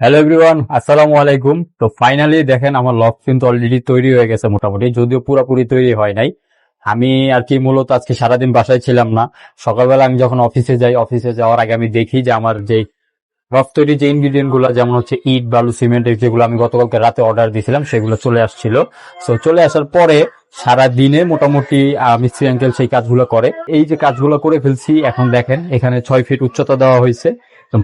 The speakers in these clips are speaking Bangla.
হ্যালো এভরিওয়ান আসসালামু আলাইকুম তো ফাইনালি দেখেন আমার লক কিন্তু অলরেডি তৈরি হয়ে গেছে মোটামুটি, যদিও পুরোপুরি তৈরি হয় নাই। আমি আর কি মূলত আজকে সারাদিন বাসায় ছিলাম না। সকালবেলা আমি যখন অফিসে যাই অফিসে যাওয়ার আগে আমি দেখি যে আমার যে রফ তৈরি যে ইনগ্রিডিয়েন্টগুলো, যেমন হচ্ছে ইট, বালু, সিমেন্ট যেগুলো আমি গতকালকে রাতে অর্ডার দিয়েছিলাম, সেগুলো চলে আসছিল। তো চলে আসার পরে সারা দিনে মোটামুটি মিস্ত্রি আঙ্কেল সেই কাজগুলো করে। এই যে কাজগুলো করে ফেলছি, এখন দেখেন এখানে ছয় ফিট উচ্চতা দেওয়া হয়েছে।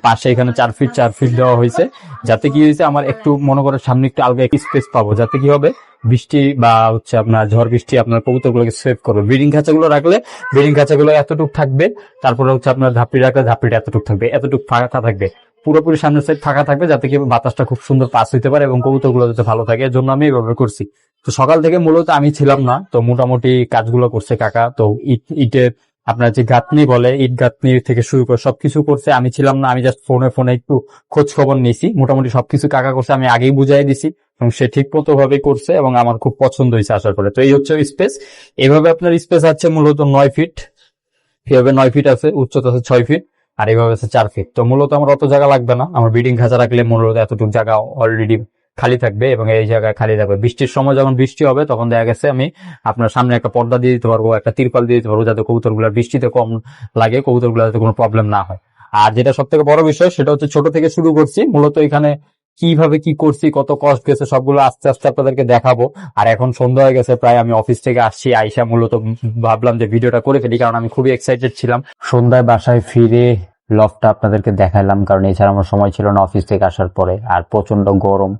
পাশে এখানে চার ফিট চার ফিট দেওয়া হয়েছে। যাতে কি হয়েছে, আমার একটু মনে করে সামনে একটু আলগা স্পেস পাবো। যাতে কি হবে, বৃষ্টি বা হচ্ছে আপনার ঝড় বৃষ্টি আপনার কবুতরগুলোকে সেভ করবে। ব্রিডিং খাঁচাগুলো রাখলে ব্রিডিং খাঁচাগুলো এতটুকু থাকবে, তারপরে হচ্ছে আপনার ধাপড়ি রাখলে ধাপড়িটা এতটুকু থাকবে, এতটুকু ফাঁকা থাকবে। পুরোপুরি সামনের সাইড ফাঁকা থাকবে, যাতে কি বাতাসটা খুব সুন্দর পাস হইতে পারে এবং কবুতরগুলো যাতে ভালো থাকে। এর জন্য আমি এইভাবে করছি। তো সকাল থেকে মূলত আমি ছিলাম না, তো মোটামুটি কাজগুলো করছে কাকা। তো ইট, ইটের আপনার যে গাঁথনি বলে, ইট গাঁথনি থেকে শুরু করে সবকিছু করছে। আমি ছিলাম না, আমি জাস্ট ফোনে ফোনে একটু খোঁজ খবর নিয়েছি মোটামুটি সবকিছু কাকা করছে, আমি আগেই বুঝাই দিছি এবং সে ঠিক মতো ভাবে করছে এবং আমার খুব পছন্দ হয়েছে আসার পরে তো এই হচ্ছে স্পেস এভাবে আপনার স্পেস আছে মূলত নয় ফিট এভাবে নয় ফিট আছে, উচ্চতা আছে ছয় ফিট আর এইভাবে আছে চার ফিট তো মূলত আমার অত জায়গা লাগবে না। আমার ব্রিডিং খাঁচা রাখলে মূলত এতটুকু জায়গা অলরেডি খালি থাকবে এবং এই জায়গায় খালি থাকবে। বৃষ্টির সময় যখন বৃষ্টি হবে, তখন দেখা গেছে আমি আপনার সামনে একটা পর্দা দিয়ে দিতে পারব, একটা তিরপাল দিয়ে দিতে পারব, যাতে কবুতরগুলো বৃষ্টিতে কম লাগে কবুতরগুলো যাতে কোনো প্রবলেম না হয়। আর যেটা সব থেকে বড় বিষয়, সেটা হচ্ছে ছোট থেকে শুরু করছি, মূলত এখানে কীভাবে কি করছি, কত কষ্ট গেছে, সবগুলো আস্তে আস্তে আপনাদেরকে দেখাবো। আর এখন সন্ধ্যা হয়ে গেছে, প্রায় আমি অফিস থেকে আসছি আইসা মূলত ভাবলাম যে ভিডিওটা করে ফেলি, কারণ আমি খুবই এক্সাইটেড ছিলাম। সন্ধ্যায় বাসায় ফিরে লফটা আপনাদেরকে দেখালাম, কারণ এছাড়া আমার সময় ছিল না অফিস থেকে আসার পরে, আর প্রচণ্ড গরম।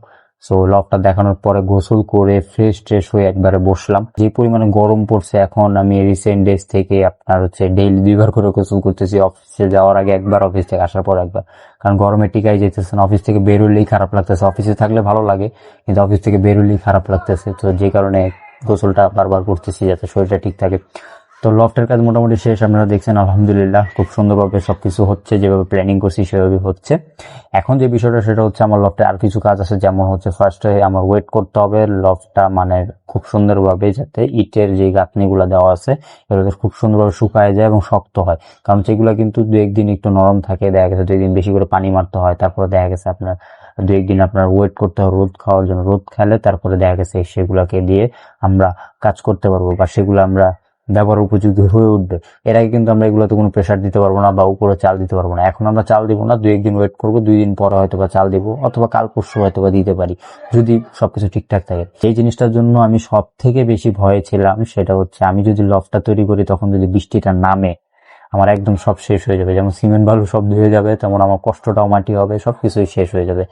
সো লফটা দেখানোর পরে গোসল করে ফ্রেশ ট্রেশ হয়ে একবারে বসলাম। যে পরিমাণে গরম পড়ছে এখন, আমি রিসেন্ট ডেজ থেকে আপনার হচ্ছে ডেইলি দুইবার করে গোসল করতেছি। অফিসে যাওয়ার আগে একবার অফিস থেকে আসার পর একবার। কারণ গরমে টিকাই যেতেছে না। অফিস থেকে বেরোলেই খারাপ লাগতেছে। অফিসে থাকলে ভালো লাগে, কিন্তু অফিস থেকে বেরোলেই খারাপ লাগতেছে। তো যে কারণে গোসলটা বারবার করতেছি যাতে শরীরটা ঠিক থাকে। তো লফটের কাজ মোটামুটি শেষ, আপনারা দেখছেন, আলহামদুলিল্লাহ, খুব সুন্দরভাবে সব কিছু হচ্ছে, যেভাবে প্ল্যানিং করছি, সেভাবে হচ্ছে। এখন যে বিষয়টা, সেটা হচ্ছে আমার লফটে আর কিছু কাজ আছে, যেমন হচ্ছে ফার্স্টে আমার ওয়েট করতে হবে, লফটটা মানে খুব সুন্দরভাবে যাতে ইটের যে গাঁথনিগুলো দেওয়া আছে, এগুলো খুব সুন্দরভাবে শুকায় যায় এবং শক্ত হয়। কারণ সেগুলো কিন্তু দু একদিন একটু নরম থাকে, দেখা গেছে দু একদিন বেশি করে পানি মারতে হয়, তারপরে দেখা গেছে আপনার দু একদিন আপনার ওয়েট করতে হবে রোদ খাওয়ার জন্য, রোদ খেলে তারপরে দেখা গেছে সেগুলোকে দিয়ে আমরা কাজ করতে পারব বা সেগুলো আমরা ব্যবহার উপযোগী হয়ে উঠবে। এর আগে কিন্তু আমরা এগুলোতে কোনো প্রেশার দিতে পারব না বা উপরে চাল দিতে পারব না। এখন আমরা চাল দিব না, দুই একদিন ওয়েট করব, দুই দিন পরে হয়তো বা চাল দিব অথবা কাল পরশু হয়তো বা দিতে পারি। যদি সবকিছু ঠিকঠাক থাকে। এই জিনিসটার জন্য আমি সব থেকে বেশি ভয়ে ছিলাম সেটা হচ্ছে আমি যদি লফটা তৈরি করি তখন যদি বৃষ্টিটা নামে, আমার একদম সব শেষ হয়ে যাবে। যেমন সিমেন্ট বালু সব ধুয়ে যাবে, তেমন আমার কষ্টটাও মাটি হবে সব কিছুই শেষ হয়ে যাবে।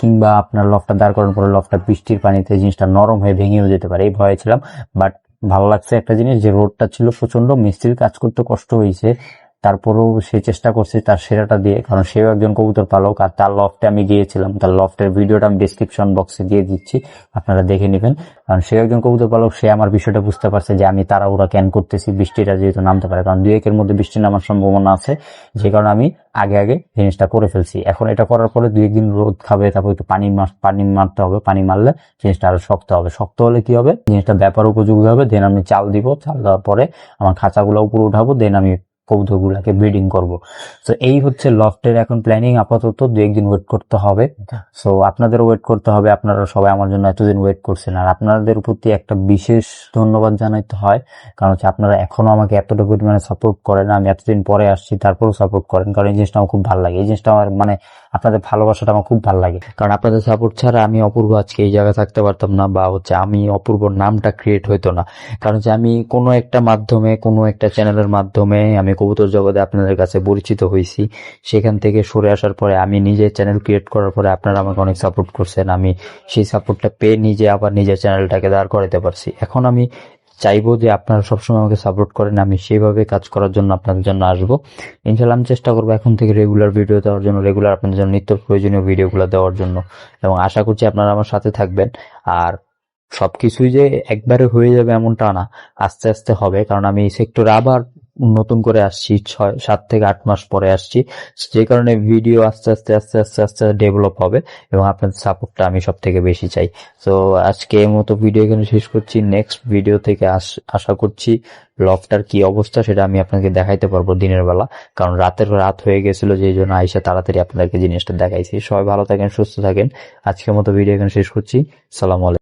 কিংবা আপনার লফটা দাঁড় করানোর পরে লফটা বৃষ্টির পানিতে জিনিসটা নরম হয়ে ভেঙেও যেতে পারে, এই ভয়ে ছিলাম। বাট ভালো লাগছে একটা জিনিস যে রোডটা ছিল প্রচণ্ড মিস্ত্রির কাজ করতে কষ্ট হয়েছে। তারপরেও সে চেষ্টা করছে তার সেরাটা দিয়ে, কারণ সেও একজন কবুতর পালক আর তার লফটে আমি গিয়েছিলাম। তার লফটের ভিডিওটা আমি ডিসক্রিপশন বক্সে দিয়ে দিচ্ছি, আপনারা দেখে নেবেন। কারণ সেও একজন কবুতর পালক, সে আমার বিষয়টা বুঝতে পারছে যে আমি তারা ওরা ক্যান করতেছি, বৃষ্টিটা যেহেতু নামতে পারে। কারণ দুই একের মধ্যে বৃষ্টি নামার সম্ভাবনা আছে, যে কারণে আমি আগে আগে জিনিসটা করে ফেলছি। এখন এটা করার পরে দুই একদিন রোদ খাবে, তারপর একটু পানি পানি মারতে হবে, পানি মারলে জিনিসটা আরও শক্ত হবে। শক্ত হলে কি হবে? জিনিসটা ব্যাপার উপযোগী হবে দেন আমি চাল দিব। চাল দেওয়ার পরে আমার খাঁচাগুলো উপরে উঠাবো দেন আমি কবুতরগুলাকে ব্রিডিং করব। তো এই হচ্ছে লফটের এখন প্ল্যানিং আপাতত দু একদিন ওয়েট করতে হবে। সো আপনাদের ওয়েট করতে হবে আপনারা সবাই আমার জন্য এতদিন ওয়েট করছেন। আর আপনাদের প্রতি একটা বিশেষ ধন্যবাদ জানাইতে হয় কারণ হচ্ছে আপনারা এখনও আমাকে এতটা পরিমাণে সাপোর্ট করেন আমি এতদিন পরে আসছি তারপরেও সাপোর্ট করেন কারণ এই জিনিসটা আমার খুব ভালো লাগে। এই জিনিসটা আমার মানে আপনাদের ভালোবাসাটা আমার খুব ভালো লাগে। কারণ আপনাদের সাপোর্ট ছাড়া আমি অপূর্ব আজকে এই জায়গায় থাকতে পারতাম না বা হচ্ছে আমি অপূর্ব নামটা ক্রিয়েট হইতো না। কারণ হচ্ছে আমি কোনো একটা মাধ্যমে, কোনো একটা চ্যানেলের মাধ্যমে আমি কবুতর জগতে আপনাদের কাছে পরিচিত হয়েছি সেখান থেকে সরে আসার পরে আমি নিজে চ্যানেল ক্রিয়েট করার পরে আপনারা আমাকে অনেক সাপোর্ট করছেন। আমি সেই সাপোর্টটা পেয়ে নিজে আবার নিজের চ্যানেলটাকে দাঁড় করাতে পারছি। এখন আমি চাইব যে আপনারা সবসময় আমাকে সাপোর্ট করেন, আমি সেইভাবে কাজ করার জন্য আপনাদের জন্য আসব। ইনশাল্লাহ আমি চেষ্টা করব এখন থেকে রেগুলার ভিডিও দেওয়ার জন্য রেগুলার আপনাদের জন্য নিত্য প্রয়োজনীয় ভিডিওগুলো দেওয়ার জন্য। এবং আশা করছি আপনারা আমার সাথে থাকবেন। আর সব কিছুই যে একবারে হয়ে যাবে এমনটা না, আস্তে আস্তে হবে। কারণ আমি এই সেক্টরে আবার নতুন করে আসছি, ছয়, সাত থেকে আট মাস পরে আসছি। যে কারণে ভিডিও আস্তে আস্তে আস্তে আস্তে আস্তে ডেভেলপ হবে এবং আপনাদের সাপোর্টটা আমি সব থেকে বেশি চাই। তো আজকে এই মতো ভিডিও এখানে শেষ করছি। নেক্সট ভিডিও থেকে আশা করছি লফটার কি অবস্থা সেটা আমি আপনাকে দেখাইতে পারব দিনের বেলা। কারণ রাতের রাত হয়ে গেছিল, যেই জন্য আইসা তাড়াতাড়ি আপনাদেরকে জিনিসটা দেখাইছি। সবাই ভালো থাকেন, সুস্থ থাকেন। আজকের মতো ভিডিও এখানে শেষ করছি। সালাম আলাইকুম।